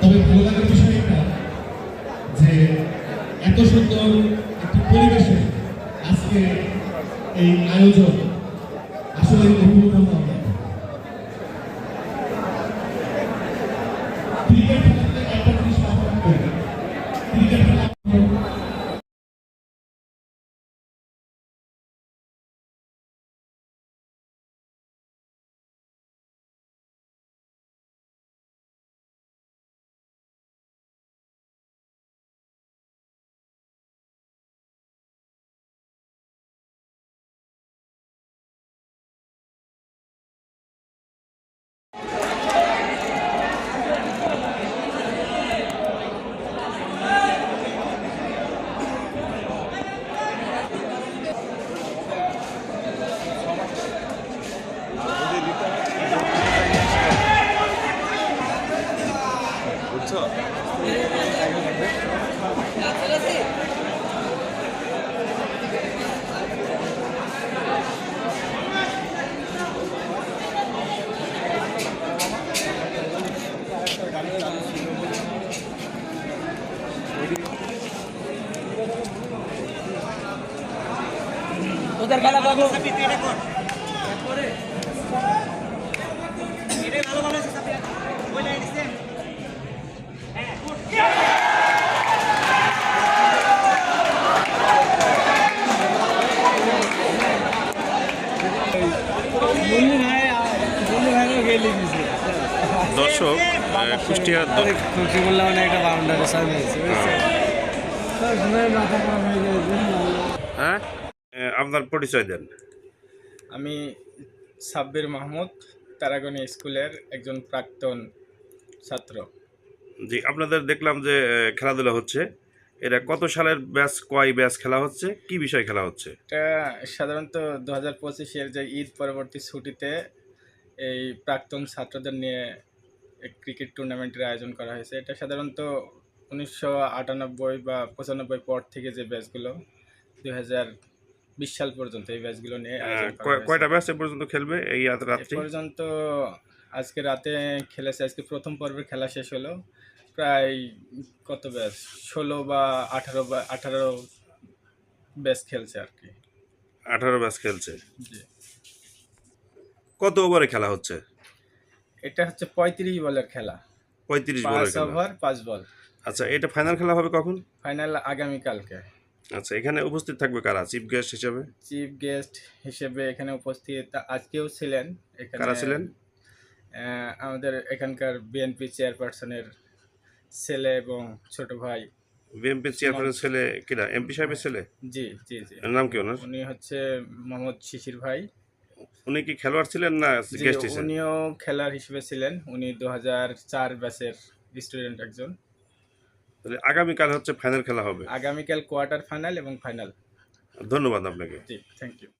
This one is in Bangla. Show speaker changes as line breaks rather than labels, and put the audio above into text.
তবে ভালো লাগার বিষয় একটা যে এত সুন্দর একটি আজকে এই আয়োজন আসলে অভিনন্দন আমরা
বুঝছো
ওদের খেলা পাবো বন্ধু মাথা খারাপ হয়ে।
আপনার পরিচয় দেন।
আমি সাব্বির মাহমুদ তারাগনি স্কুলের একজন প্রাক্তন ছাত্র।
জি আপনাদের দেখলাম যে খেলাধুলা হচ্ছে। এটা কত সালের ব্যাচ কয় ব্যাচ খেলা হচ্ছে? কি বিষয় খেলা হচ্ছে?
এটা সাধারণত দু হাজার পঁচিশের যে ঈদ পরবর্তী ছুটিতে এই প্রাক্তন ছাত্রদের নিয়ে ক্রিকেট টুর্নামেন্টের আয়োজন করা হয়েছে। এটা সাধারণত উনিশশো আটানব্বই বা পঁচানব্বই পর থেকে যে ব্যাচগুলো দুই হাজার বিশ সাল পর্যন্ত এই ব্যাচগুলো নিয়ে হয়েছে।
কয়টা ব্যাচ পর্যন্ত খেলবে এই রাত- রাত্রি
পর্যন্ত আজকে রাতে খেলেছে আজকে প্রথম পর্বের খেলা শেষ হলো। প্রায় কত ব্যাচ? ষোলো বা আঠারো বা আঠারো ব্যাচ খেলছে আর কি।
আঠারো ব্যাচ খেলছে।
জি।
কত ওভারে খেলা হচ্ছে?
এটা হচ্ছে পঁয়ত্রিশ বলের খেলা।
পঁয়ত্রিশ বলের
পাঁচ ওভার পাঁচ বল।
আচ্ছা এটা ফাইনাল খেলা হবে কখন?
ফাইনাল আগামীকালকে
আচ্ছা এখানে উপস্থিত থাকবে কারা? চিফ গেস্ট হিসেবে?
চিফ গেস্ট হিসেবে এখানে উপস্থিত আজকেও ছিলেন। এখানে
কারা ছিলেন?
আমাদের এখানকার বিএনপি চেয়ারপারসনের ছেলে এবং ছোট ভাই।
বিএমপি চেয়ারম্যানের ছেলে কিরা এমপি সাহেবের ছেলে?
জি জি জি।
নাম কি ওনার?
উনি হচ্ছে মোহাম্মদ শিশির ভাই।
উনি কি খেলোয়াড় ছিলেন না গেস্ট হিসেবে?
উনিও খেলার হিসেবে ছিলেন। উনি দু হাজার চার ব্যাচের স্টুডেন্ট একজন।
তাহলে আগামীকাল হচ্ছে ফাইনাল খেলা হবে।
আগামীকাল কোয়ার্টার ফাইনাল এবং ফাইনাল
ধন্যবাদ আপনাকে।
জি থ্যাংক ইউ